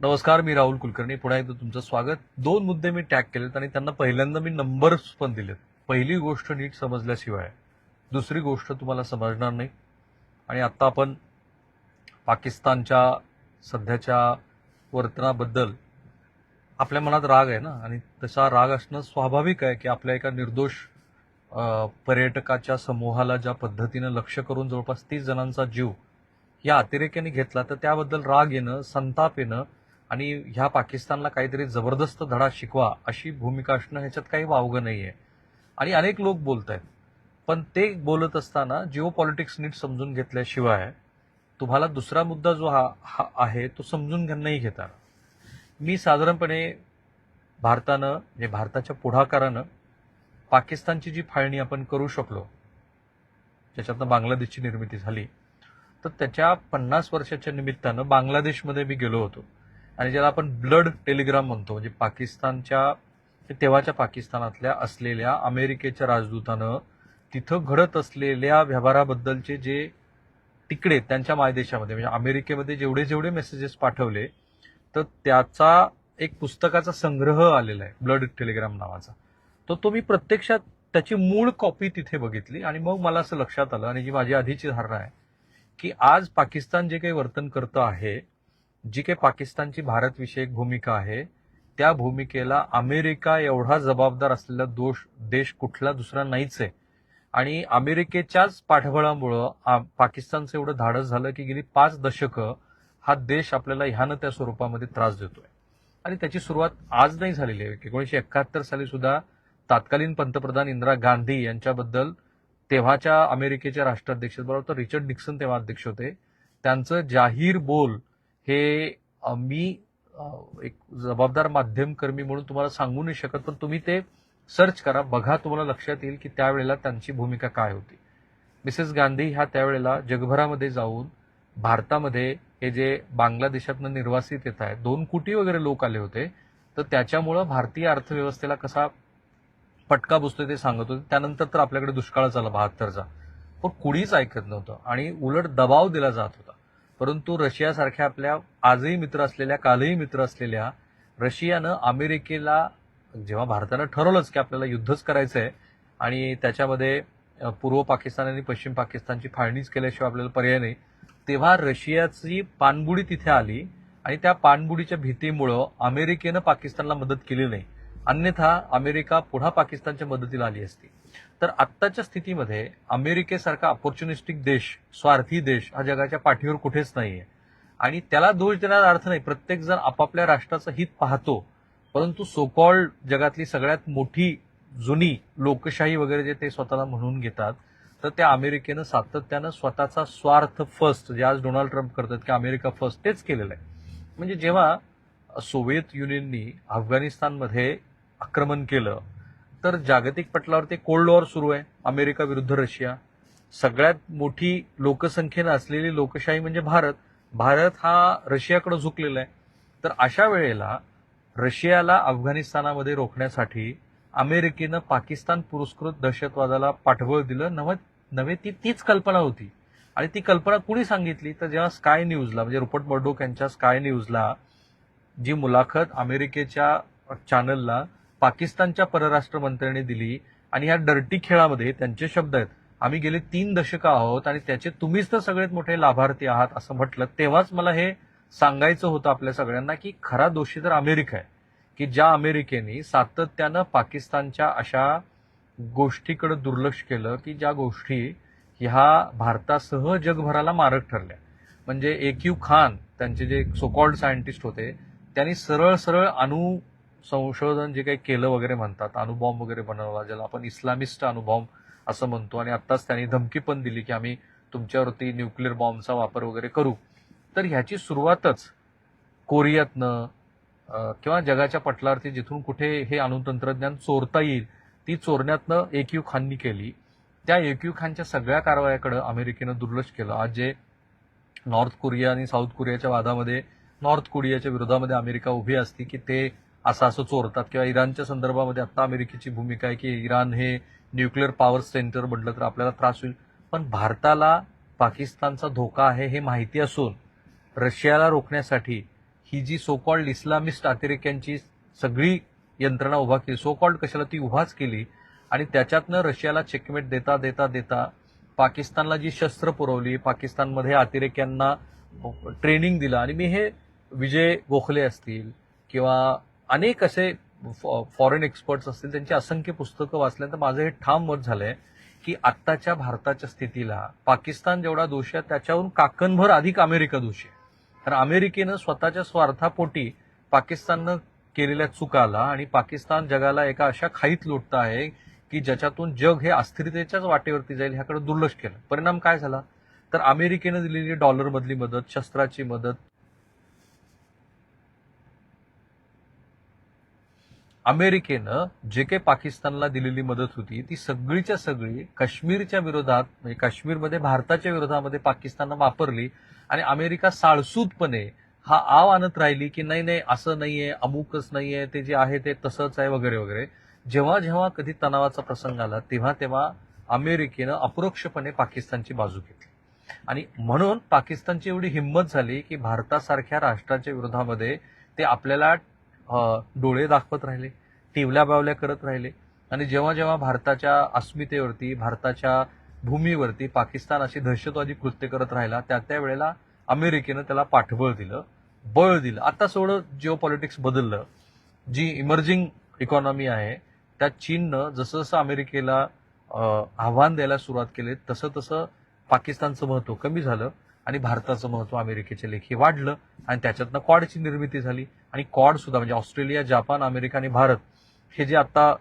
नमस्कार मी राहुल कुलकर्णी. पुन्हा एकदा तुमचं स्वागत. दोन मुद्दे मी टॅग केलेत आणि त्यांना पहिल्यांदा मी नंबर्स पण दिलेत. पहिली गोष्ट नीट समजल्याशिवाय. दुसरी गोष्ट तुम्हाला समजणार नाही. आणि आत्ता आपण पाकिस्तानच्या सध्याच्या वर्तनाबद्दल आपल्या मनात राग आहे ना? आणि तसा राग असणं स्वाभाविक आहे की आपल्या एका निर्दोष पर्यटकाच्या समूहाला ज्या पद्धतीनं लक्ष करून जवळपास तीस जणांचा जीव या अतिरेक्याने घेतला तर त्याबद्दल राग येणं संताप येणं आणि ह्या पाकिस्तानला काहीतरी जबरदस्त धडा शिकवा अशी भूमिका असणं ह्याच्यात काही वावगं नाही आहे आणि अनेक लोक बोलत आहेत पण ते बोलत असताना जिओ पॉलिटिक्स नीट समजून घेतल्याशिवाय तुम्हाला दुसरा मुद्दा जो हा हा आहे तो समजून घेणंही नाही घेता. मी साधारणपणे भारतानं म्हणजे भारताच्या पुढाकारानं पाकिस्तानची जी फाळणी आपण करू शकलो ज्याच्यातनं बांगलादेशची निर्मिती झाली तर त्याच्या पन्नास वर्षाच्या निमित्तानं बांगलादेशमध्ये मी गेलो होतो. आणि ज्याला आपण ब्लड टेलिग्राम म्हणतो म्हणजे पाकिस्तानच्या तेव्हाच्या पाकिस्तानातल्या असलेल्या अमेरिकेच्या राजदूतानं तिथं घडत असलेल्या व्यवहाराबद्दलचे जे तिकडे त्यांच्या मायदेशामध्ये म्हणजे अमेरिकेमध्ये जेवढे जेवढे मेसेजेस पाठवले तर त्याचा एक पुस्तकाचा संग्रह आलेला आहे ब्लड टेलिग्राम नावाचा. तर तो मी प्रत्यक्षात त्याची मूळ कॉपी तिथे बघितली आणि मग मला असं लक्षात आलं आणि जी माझी आधीची धारणा आहे की आज पाकिस्तान जे काही वर्तन करतं आहे जी काही पाकिस्तानची भारतविषयक भूमिका आहे त्या भूमिकेला अमेरिका एवढा जबाबदार असलेला दोष देश कुठला दुसरा नाहीच आहे. आणि अमेरिकेच्याच पाठबळामुळं आ- पाकिस्तानचं एवढं धाडस झालं की गेली पाच दशकं हा देश आपल्याला ह्यानं त्या स्वरूपामध्ये त्रास देतोय. आणि त्याची सुरुवात आज नाही झालेली आहे. एकोणीशे एकाहत्तर साली सुद्धा तत्कालीन पंतप्रधान इंदिरा गांधी यांच्याबद्दल तेव्हाच्या अमेरिकेच्या राष्ट्राध्यक्ष बरोबर रिचर्ड निक्सन तेव्हा अध्यक्ष होते. त्यांचं जाहीर बोल हे मी एक जबाबदार माध्यमकर्मी म्हणून तुम्हाला सांगू नाही शकत पण तुम्ही ते सर्च करा. बघा तुम्हाला लक्षात येईल की त्यावेळेला त्यांची भूमिका काय होती. मिसेस गांधी ह्या त्यावेळेला जगभरामध्ये जाऊन भारतामध्ये हे जे बांगलादेशातनं निर्वासित येत आहेत दोन कोटी वगैरे लोक आले होते तर त्याच्यामुळं भारतीय अर्थव्यवस्थेला कसा फटका बसतोय ते सांगत होते. त्यानंतर तर आपल्याकडे दुष्काळ झाला बहात्तरचा. पण कुणीच ऐकत नव्हतं आणि उलट दबाव दिला जात होता. परंतु रशियासारख्या आपल्या आजही मित्र असलेल्या कालही मित्र असलेल्या रशियानं अमेरिकेला जेव्हा भारतानं ठरवलंच की आपल्याला युद्धच करायचं आहे आणि त्याच्यामध्ये पूर्व पाकिस्तान आणि पश्चिम पाकिस्तानची फाळणीच केल्याशिवाय आपल्याला पर्याय नाही तेव्हा रशियाची पाणबुडी तिथे आली आणि त्या पाणबुडीच्या भीतीमुळं अमेरिकेनं पाकिस्तानला मदत केली नाही. अन्यथा अमेरिका पुन्हा पाकिस्तानच्या मदतीला आली असती. तर आत्ताच्या स्थितीमध्ये अमेरिकेसारखा अपॉर्च्युनिस्टिक देश स्वार्थी देश हा जगाच्या पाठीवर कुठेच नाहीये. आणि त्याला दोष देण्याचा अर्थ नाही. प्रत्येक जण आपापल्या राष्ट्राचं हित पाहतो. परंतु सोकॉल्ड जगातली सगळ्यात मोठी जुनी लोकशाही वगैरे जे ते स्वतःला म्हणून घेतात तर त्या अमेरिकेनं सातत्यानं स्वतःचा स्वार्थ फर्स्ट जे आज डोनाल्ड ट्रम्प करतात की अमेरिका फर्स्ट तेच केलेलं आहे. म्हणजे जेव्हा सोव्हिएत युनियननी अफगाणिस्तानमध्ये आक्रमण केलं तर जागतिक पटलावर ते कोल्ड वॉर सुरू आहे. अमेरिका विरुद्ध रशिया. सगळ्यात मोठी लोकसंख्येनं असलेली लोकशाही म्हणजे भारत. भारत हा रशियाकडे झुकलेला आहे. तर अशा वेळेला रशियाला अफगाणिस्तानामध्ये रोखण्यासाठी अमेरिकेनं पाकिस्तान पुरस्कृत दहशतवादाला पाठबळ दिलं. नव नव्हे ती तीच कल्पना होती. आणि ती कल्पना कुणी सांगितली? तर जेव्हा स्काय न्यूजला म्हणजे रुपट मर्डोक यांच्या स्काय न्यूजला जी मुलाखत अमेरिकेच्या चॅनलला पाकिस्तानच्या परराष्ट्र मंत्र्यांनी दिली आणि ह्या डर्टी खेळामध्ये त्यांचे शब्द आहेत. आम्ही गेले तीन दशकं आहोत आणि त्याचे तुम्हीच तर सगळ्यात मोठे लाभार्थी आहात असं म्हटलं. तेव्हाच मला हे सांगायचं होतं आपल्या सगळ्यांना की खरा दोषी तर अमेरिका आहे. की ज्या अमेरिकेने सातत्यानं पाकिस्तानच्या अशा गोष्टीकडे दुर्लक्ष केलं की ज्या गोष्टी ह्या भारतासह जगभराला मारक ठरल्या. म्हणजे एक्यू खान त्यांचे जे सोकॉल्ड सायंटिस्ट होते त्यांनी सरळ सरळ अणु संशोधन जे काही केलं वगैरे म्हणतात अणुबॉम्ब वगैरे बनवला ज्याला आपण इस्लामिस्ट अणुबॉम्ब असं म्हणतो. आणि आत्ताच त्यांनी धमकी पण दिली की आम्ही तुमच्यावरती न्यूक्लिअर बॉम्बचा वापर वगैरे करू. तर ह्याची सुरुवातच कोरियातनं किंवा जगाच्या पटलावरती जिथून कुठे हे अणुतंत्रज्ञान चोरता येईल ती चोरण्यातनं एकयू खाननी केली. त्या एकयू खानच्या सगळ्या कारवायाकडं अमेरिकेनं दुर्लक्ष केलं. आज जे नॉर्थ कोरिया आणि साऊथ कोरियाच्या वादामध्ये नॉर्थ कोरियाच्या विरोधामध्ये अमेरिका उभी असती की ते असं असं चोरतात. किंवा इराणच्या संदर्भामध्ये आता अमेरिकेची भूमिका आहे की इराण हे न्यूक्लिअर पॉवर सेंटर म्हटलं तर आपल्याला त्रास होईल. पण भारताला पाकिस्तानचा धोका आहे हे माहिती असून रशियाला रोखण्यासाठी ही जी सोकॉल्ड इस्लामिस्ट अतिरेक्यांची सगळी यंत्रणा उभा केली सोकॉल्ड कशाला ती उभाच केली आणि त्याच्यातनं रशियाला चेकमेट देता देता देता पाकिस्तानला जी शस्त्र पुरवली पाकिस्तानमध्ये अतिरेक्यांना ट्रेनिंग दिलं आणि मी हे विजय गोखले असतील किंवा अनेक असे फॉरेन एक्सपर्ट्स असतील त्यांची असंख्य पुस्तकं वाचल्यानंतर माझं हे ठाम मत झालं आहे की आत्ताच्या भारताच्या स्थितीला पाकिस्तान जेवढा दोषी आहे त्याच्याहून काकणभर अधिक अमेरिका दोषी आहे. कारण अमेरिकेनं स्वतःच्या स्वार्थापोटी पाकिस्ताननं केलेल्या चुकाला आणि पाकिस्तान जगाला एका अशा खाईत लोटत आहे की ज्याच्यातून जग हे अस्थिरतेच्याच वाटेवरती जाईल ह्याकडे दुर्लक्ष केलं. परिणाम काय झाला? तर अमेरिकेनं दिलेली डॉलरमधली मदत शस्त्राची मदत अमेरिकेनं जे काही पाकिस्तानला दिलेली मदत होती ती सगळीच्या सगळी काश्मीरच्या विरोधात म्हणजे काश्मीरमध्ये भारताच्या विरोधामध्ये पाकिस्ताननं वापरली आणि अमेरिका साळसूदपणे हा आव आणत राहिली की नाही नाही असं नाहीये अमुकच नाहीये ते जे आहे ते तसंच आहे वगैरे वगैरे. जेव्हा जेव्हा कधी तणावाचा प्रसंग आला तेव्हा तेव्हा अमेरिकेनं अप्रोक्षपणे पाकिस्तानची बाजू घेतली. आणि म्हणून पाकिस्तानची एवढी हिंमत झाली की भारतासारख्या राष्ट्राच्या विरोधामध्ये ते आपल्याला डोळे दाखवत राहिले टिवल्या बावल्या करत राहिले. आणि जेव्हा जेव्हा भारताच्या अस्मितेवरती भारताच्या भूमीवरती पाकिस्तान अशी दहशतवादी कृत्य करत राहिला त्या त्या वेळेला अमेरिकेनं त्याला पाठबळ दिलं बळ दिलं. आता सोडं जिओ पॉलिटिक्स बदललं. जी इमर्जिंग इकॉनॉमी आहे त्या चीननं जसं जसं अमेरिकेला आव्हान द्यायला सुरुवात केली तसं तसं पाकिस्तानचं महत्त्व कमी झालं. आणि भारताचं महत्त्व अमेरिकेच्या लेखी वाढलं आणि त्याच्यातनं क्वाडची निर्मिती झाली. आणि क्वाड सुद्धा म्हणजे ऑस्ट्रेलिया जपान अमेरिका आणि भारत हे जे आता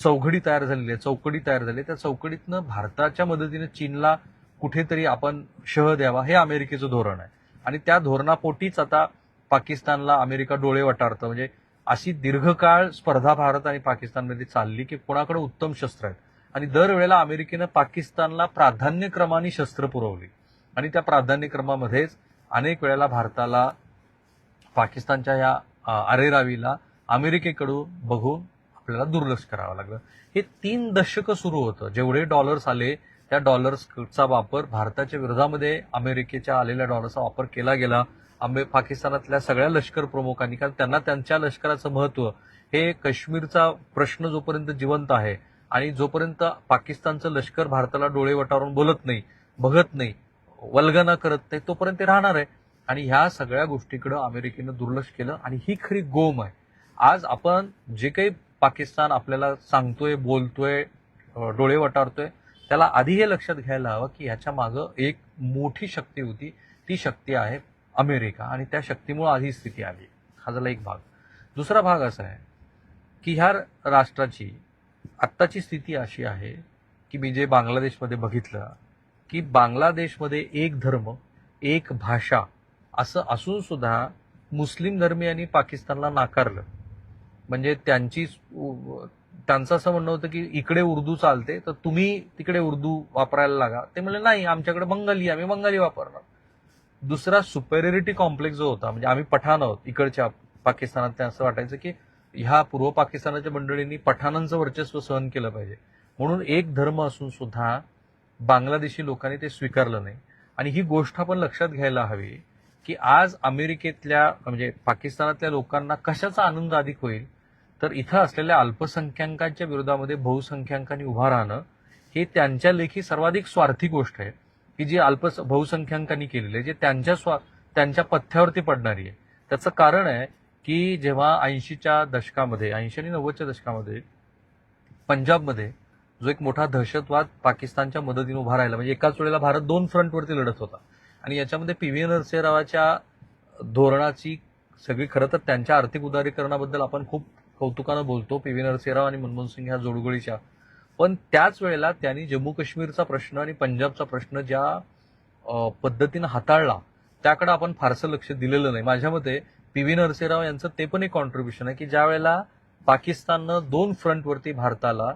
चौघडी तयार झालेली आहे चौकडी तयार झाली आहे, त्या चौकडीतनं भारताच्या मदतीने चीनला कुठेतरी आपण शह द्यावा हे अमेरिकेचं धोरण आहे. आणि त्या धोरणापोटीच आता पाकिस्तानला अमेरिका डोळे वटारतं. म्हणजे अशी दीर्घकाळ स्पर्धा भारत आणि पाकिस्तानमध्ये चालली की कोणाकडे उत्तम शस्त्र आहेत. आणि दरवेळेला अमेरिकेनं पाकिस्तानला प्राधान्यक्रमाने शस्त्र पुरवली. आणि त्या प्राधान्यक्रमामध्येच अनेक वेळेला भारताला पाकिस्तानच्या या अरेरावीला अमेरिकेकडून बघून आपल्याला दुर्लक्ष करावं लागलं. हे तीन दशकं सुरू होतं. जेवढे डॉलर्स आले त्या डॉलर्सचा वापर भारताच्या विरोधामध्ये अमेरिकेच्या आलेल्या डॉलर्सचा वापर केला गेला. आंबे पाकिस्तानातल्या सगळ्या लष्कर प्रमुखांनी कारण त्यांना त्यांच्या लष्कराचं महत्त्व हे काश्मीरचा प्रश्न जोपर्यंत जिवंत आहे आणि जोपर्यंत पाकिस्तानचं लष्कर भारताला डोळे वटारून बोलत नाही बघत नाही वल्गना करत नाही तोपर्यंत ते राहणार आहे. आणि ह्या सगळ्या गोष्टीकडं अमेरिकेनं दुर्लक्ष केलं आणि ही खरी गोम आहे. आज आपण जे काही पाकिस्तान आपल्याला सांगतोय बोलतोय डोळे वटारतोय त्याला आधी हे लक्षात घ्यायला हवं की ह्याच्या मागं एक मोठी शक्ती होती. ती शक्ती आहे अमेरिका आणि त्या शक्तीमुळे आधी स्थिती आली. हा झाला एक भाग. दुसरा भाग असा आहे की ह्या राष्ट्राची आत्ताची स्थिती अशी आहे की मी जे बांगलादेशमध्ये बघितलं की बांगलादेशमध्ये एक धर्म एक भाषा असं असून सुद्धा मुस्लिम धर्मियांनी पाकिस्तानला नाकारलं. म्हणजे त्यांची त्यांचं असं म्हणणं होतं की इकडे उर्दू चालते तर तुम्ही तिकडे उर्दू वापरायला लागा. ते म्हणले नाही आमच्याकडे बंगाली आम्ही बंगाली वापरणार. दुसरा सुपेरियरिटी कॉम्प्लेक्स जो होता म्हणजे आम्ही पठाण आहोत इकडच्या पाकिस्तानात त्या असं वाटायचं की ह्या पूर्व पाकिस्तानाच्या मंडळींनी पठाणांचं वर्चस्व सहन केलं पाहिजे. म्हणून एक धर्म असून सुद्धा बांगलादेशी लोकांनी ते स्वीकारलं नाही. आणि ही गोष्ट आपण लक्षात घ्यायला हवी की आज अमेरिकेतल्या म्हणजे पाकिस्तानातल्या लोकांना कशाचा आनंद अधिक होईल? तर इथं असलेल्या अल्पसंख्याकांच्या विरोधामध्ये बहुसंख्याकांनी उभा राहणं हे त्यांच्या लेखी सर्वाधिक स्वार्थी गोष्ट आहे की जी अल्प बहुसंख्याकांनी केलेली आहे जे त्यांच्या स्वा त्यांच्या पथ्यावरती पडणारी आहे. त्याचं कारण आहे की जेव्हा ऐंशीच्या दशकामध्ये ऐंशी आणि नव्वदच्या दशकामध्ये पंजाबमध्ये जो एक मोठा दहशतवाद पाकिस्तानच्या मदतीने उभा राहिला. म्हणजे एकाच वेळेला भारत दोन फ्रंटवरती लढत होता. आणि याच्यामध्ये पी व्ही नरसिंहरावाच्या धोरणाची सगळी खरं तर त्यांच्या आर्थिक उदारीकरणाबद्दल आपण खूप कौतुकानं बोलतो पी व्ही नरसिंहराव आणि मनमोहन सिंग ह्या जोडगोळीच्या. पण त्याच वेळेला त्यांनी जम्मू काश्मीरचा प्रश्न आणि पंजाबचा प्रश्न ज्या पद्धतीनं हाताळला त्याकडे आपण फारसं लक्ष दिलेलं नाही. माझ्या मते पी व्ही नरसिंहराव यांचं ते पण एक कॉन्ट्रीब्युशन आहे की ज्या वेळेला पाकिस्ताननं दोन फ्रंटवरती भारताला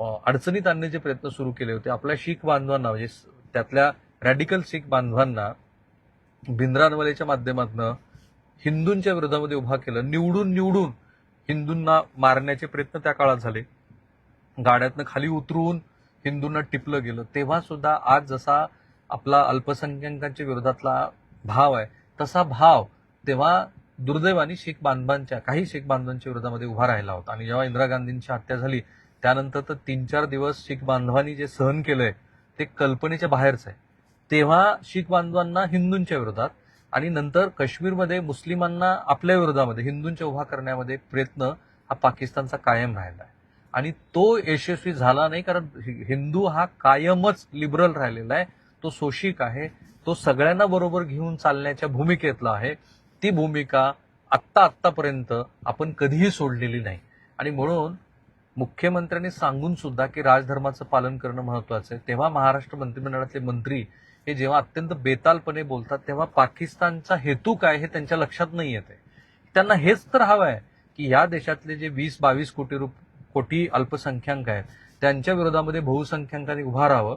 अडचणीत आणण्याचे प्रयत्न सुरू केले होते. आपल्या शीख बांधवांना म्हणजे त्यातल्या रॅडिकल शीख बांधवांना भिंद्रानवालेच्या माध्यमातून हिंदूंच्या विरोधामध्ये उभा केलं. निवडून निवडून हिंदूंना मारण्याचे प्रयत्न त्या काळात झाले. गाड्यातनं खाली उतरून हिंदूंना टिपलं गेलं. तेव्हा सुद्धा आज जसा आपला अल्पसंख्याकांच्या विरोधातला भाव आहे तसा भाव तेव्हा दुर्दैवाने शीख बांधवांच्या काही शीख बांधवांच्या विरोधामध्ये उभा राहिला होता. आणि जेव्हा इंदिरा गांधींची हत्या झाली त्यानंतर तर तीन चार दिवस शीख बांधवांनी जे सहन केलंय ते कल्पनेच्या बाहेरच आहे. तेव्हा शीख बांधवांना हिंदूंच्या विरोधात आणि नंतर काश्मीरमध्ये मुस्लिमांना आपल्या विरोधामध्ये हिंदूंच्या उभा करण्यामध्ये प्रयत्न हा पाकिस्तानचा कायम राहिला आहे. आणि तो यशस्वी झाला नाही कारण हि- हिंदू हा कायमच लिबरल राहिलेला आहे. तो सोशिक आहे. तो सगळ्यांना बरोबर घेऊन चालण्याच्या भूमिकेतला आहे. ती भूमिका आत्ता आत्तापर्यंत आपण कधीही सोडलेली नाही. आणि म्हणून मुख्यमंत्र्यांनी सांगून सुद्धा की राजधर्माचं पालन करणं महत्वाचं आहे. तेव्हा महाराष्ट्र मंत्रिमंडळातले मंत्री हे जेव्हा अत्यंत बेतालपणे बोलतात तेव्हा पाकिस्तानचा हेतू काय हे त्यांच्या लक्षात नाही येते त्यांना हेच तर हवं आहे की या देशातले जे वीस बावीस कोटी रुप कोटी अल्पसंख्याक आहेत त्यांच्या विरोधामध्ये बहुसंख्याकांनी उभा राहावं.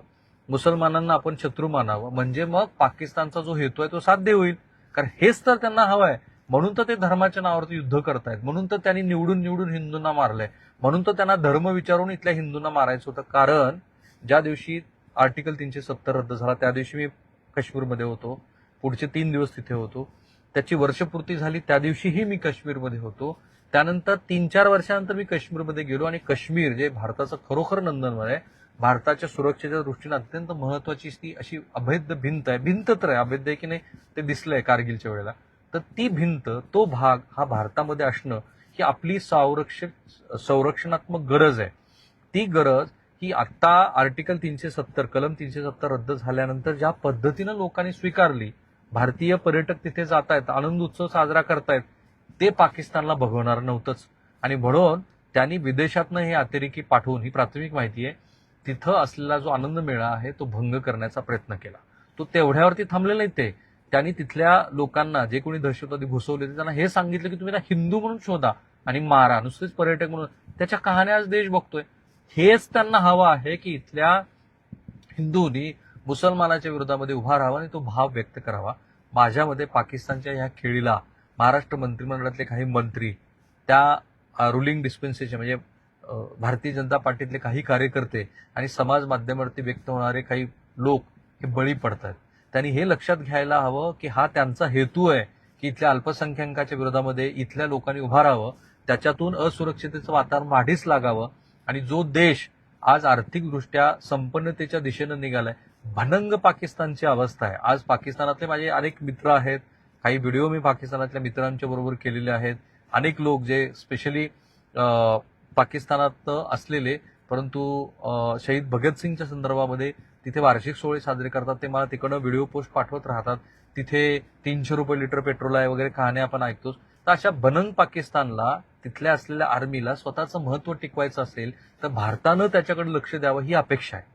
मुसलमानांना आपण शत्रू मानावं. म्हणजे मग पाकिस्तानचा जो हेतू आहे तो साध्य होईल. कारण हेच तर त्यांना हवं आहे. म्हणून तर ते धर्माच्या नावावरती युद्ध करतायत. म्हणून तर त्यांनी निवडून निवडून हिंदूंना मारलंय. म्हणून तर त्यांना धर्म विचारून इथल्या हिंदूंना मारायचं होतं. कारण ज्या दिवशी आर्टिकल तीनशे सत्तर रद्द झाला त्या दिवशी मी काश्मीरमध्ये होतो. पुढचे तीन दिवस तिथे होतो. त्याची वर्षपूर्ती झाली. त्या दिवशीही मी काश्मीरमध्ये होतो. त्यानंतर तीन चार वर्षानंतर मी काश्मीरमध्ये गेलो आणि काश्मीर जे भारताचं खरोखर नंदनवन आहे भारताच्या सुरक्षेच्या दृष्टीने अत्यंत महत्वाची ती अशी अभेद्य भिंत आहे. भिंत तर आहे अभेद्य आहे की नाही ते दिसलंय कारगिलच्या वेळेला. तर ती भिंत तो भाग हा भारतामध्ये असणं ही आपली संरक्षक संरक्षणात्मक गरज आहे. ती गरज ही आत्ता आर्टिकल तीनशे सत्तर कलम तीनशे सत्तर रद्द झाल्यानंतर ज्या पद्धतीनं लोकांनी स्वीकारली भारतीय पर्यटक तिथे जात आहेत आनंद उत्सव साजरा करतायत ते पाकिस्तानला भगवणार नव्हतंच. आणि म्हणून त्यांनी विदेशातनं हे अतिरेकी पाठवून ही प्राथमिक माहिती आहे तिथं असलेला जो आनंद मेळा आहे तो भंग करण्याचा प्रयत्न केला. तो तेवढ्यावरती थांबले नाही ते. त्यांनी तिथल्या लोकांना जे कोणी दहशतवादी घुसवले त्यांना हे सांगितलं की तुम्ही ना हिंदू म्हणून शोधा आणि मारा नुसतेच पर्यटक म्हणून. त्याच्या कहाण्या आज देश बघतोय. हेच त्यांना हवं आहे की इथल्या हिंदूंनी मुसलमानाच्या विरोधामध्ये उभा राहावा आणि तो भाव व्यक्त करावा. माझ्यामध्ये पाकिस्तानच्या ह्या खेळीला महाराष्ट्र मंत्रिमंडळातले काही मंत्री त्या रुलिंग डिस्पेन्सेशन म्हणजे भारतीय जनता पार्टीतले काही कार्यकर्ते आणि समाज माध्यमावरती व्यक्त होणारे काही लोक हे बळी पडतात त्यांनी हे लक्षात घ्यायला हवं की हा त्यांचा हेतू आहे की इथल्या अल्पसंख्याकाच्या विरोधामध्ये इथल्या लोकांनी उभं राहावं त्याच्यातून असुरक्षितेचं वातावरण वाढीस लागावं आणि जो देश आज आर्थिकदृष्ट्या संपन्नतेच्या दिशेनं निघालाय भनंग पाकिस्तानची अवस्था आहे. आज पाकिस्तानातले माझे अनेक मित्र आहेत काही व्हिडिओ मी पाकिस्तानातल्या मित्रांच्या बरोबर केलेले आहेत. अनेक लोक जे स्पेशली पाकिस्तानात असलेले परंतु शहीद भगतसिंगच्या संदर्भामध्ये तिथे वार्षिक सोहळे साजरे करतात ते मला तिकडनं व्हिडिओ पोस्ट पाठवत राहतात. तिथे तीनशे रुपये लिटर पेट्रोल आहे वगैरे कहाण्या आपण ऐकतोच. तर अशा बनंग पाकिस्तानला तिथल्या असलेल्या आर्मीला स्वतःचं महत्त्व टिकवायचं असेल तर भारतानं त्याच्याकडे लक्ष द्यावं ही अपेक्षा आहे.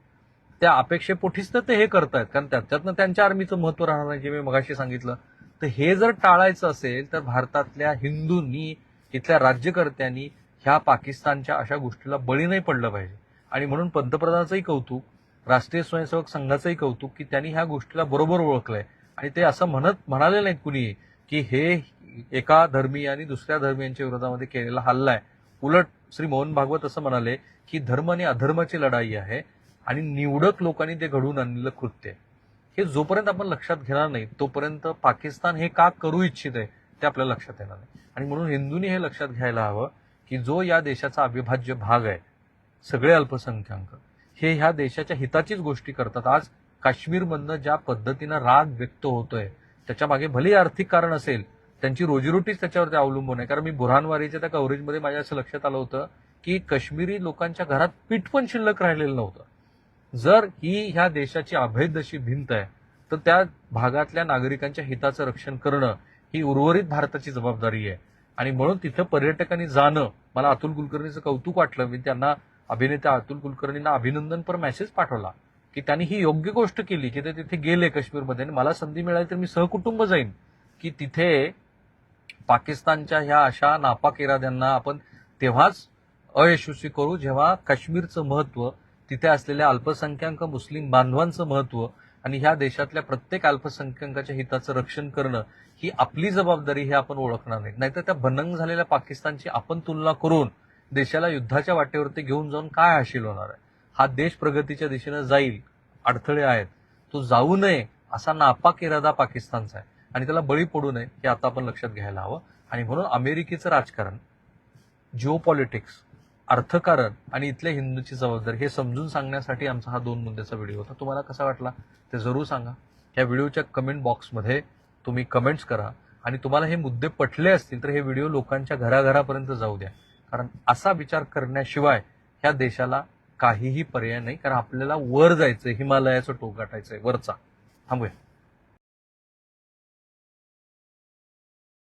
त्या अपेक्षेपोटीच तर ते हे करतायत कारण त्याच्यातनं त्यांच्या आर्मीचं महत्त्व राहणार नाही जे मी मगाशी सांगितलं. तर हे जर टाळायचं असेल तर भारतातल्या हिंदूंनी इथल्या राज्यकर्त्यांनी ह्या पाकिस्तानच्या अशा गोष्टीला बळी नाही पडलं पाहिजे. आणि म्हणून पंतप्रधानाचंही कौतुक राष्ट्रीय स्वयंसेवक संघाचंही कौतुक की त्यांनी ह्या गोष्टीला बरोबर ओळखलंय. आणि ते असं म्हणत म्हणाले नाहीत कुणी की हे एका धर्मीय आणि दुसऱ्या धर्मियांच्या विरोधामध्ये केलेला हल्ला आहे. उलट श्री मोहन भागवत असं म्हणाले की धर्म आणि अधर्माची लढाई आहे आणि निवडक लोकांनी ते घडवून आणलेलं कृत्य हे जोपर्यंत आपण लक्षात घेणार नाही तोपर्यंत पाकिस्तान हे का करू इच्छित आहे ते आपल्याला लक्षात येणार नाही. आणि म्हणून हिंदूंनी हे लक्षात घ्यायला हवं की जो या देशाचा अविभाज्य भाग आहे सगळे अल्पसंख्याक हे ह्या देशाच्या हिताचीच गोष्टी करतात. आज काश्मीरमधनं ज्या पद्धतीनं राग व्यक्त होतोय त्याच्यामागे भले आर्थिक कारण असेल त्यांची रोजीरोटीच त्याच्यावरती अवलंबून आहे. कारण मी बुरहानवारीच्या त्या कव्हरेजमध्ये माझ्या असं लक्षात आलं होतं की काश्मीरी लोकांच्या घरात पीठ पण शिल्लक राहिलेलं नव्हतं. जर ही ह्या देशाची अभेद अशी भिंत आहे तर त्या भागातल्या नागरिकांच्या हिताचं रक्षण करणं ही उर्वरित भारताची जबाबदारी आहे. आणि म्हणून तिथं पर्यटकांनी जाणं मला अतुल कुलकर्णीचं कौतुक वाटलं. मी त्यांना अभिनेता अतुल कुलकर्णींना अभिनंदनपर मेसेज पाठवला की त्यांनी ही योग्य गोष्ट केली की ते तिथे गेले काश्मीरमध्ये आणि मला संधी मिळाली तर मी सहकुटुंब जाईन. की तिथे पाकिस्तानच्या ह्या अशा नापाक इराद्यांना आपण तेव्हाच अयशस्वी करू जेव्हा काश्मीरचं महत्त्व तिथे असलेल्या अल्पसंख्याक मुस्लिम बांधवांचं महत्त्व आणि ह्या देशातल्या प्रत्येक अल्पसंख्याकाच्या हिताचं रक्षण करणं ही आपली जबाबदारी हे आपण ओळखणार नाही. नाहीतर त्या बनंग झालेल्या पाकिस्तानची आपण तुलना करून देशाला युद्धाच्या वाटेवरती घेऊन जाऊन काय हाशील होणार आहे? हा देश प्रगतीच्या दिशेनं जाईल अडथळे आहेत. तो जाऊ नये असा नापाक इरादा पाकिस्तानचा आहे. आणि त्याला बळी पडू नये हे आता आपण लक्षात घ्यायला हवं. आणि म्हणून अमेरिकेचं राजकारण जिओ पॉलिटिक्स अर्थकारण आणि इथल्या हिंदूची जबाबदारी हे समजून सांगण्यासाठी आमचा हा दोन मुद्द्याचा व्हिडिओ होता. तुम्हाला कसा वाटला ते जरूर सांगा. या व्हिडिओच्या कमेंट बॉक्समध्ये तुम्ही कमेंट्स करा. आणि तुम्हाला हे मुद्दे पटले असतील तर हे व्हिडिओ लोकांच्या घराघरापर्यंत जाऊ द्या. कारण असा विचार करण्याशिवाय ह्या देशाला काहीही पर्याय नाही. कारण आपल्याला वर जायचंय हिमालयाचं टोक गाठायचंय वरचा. थांबूया.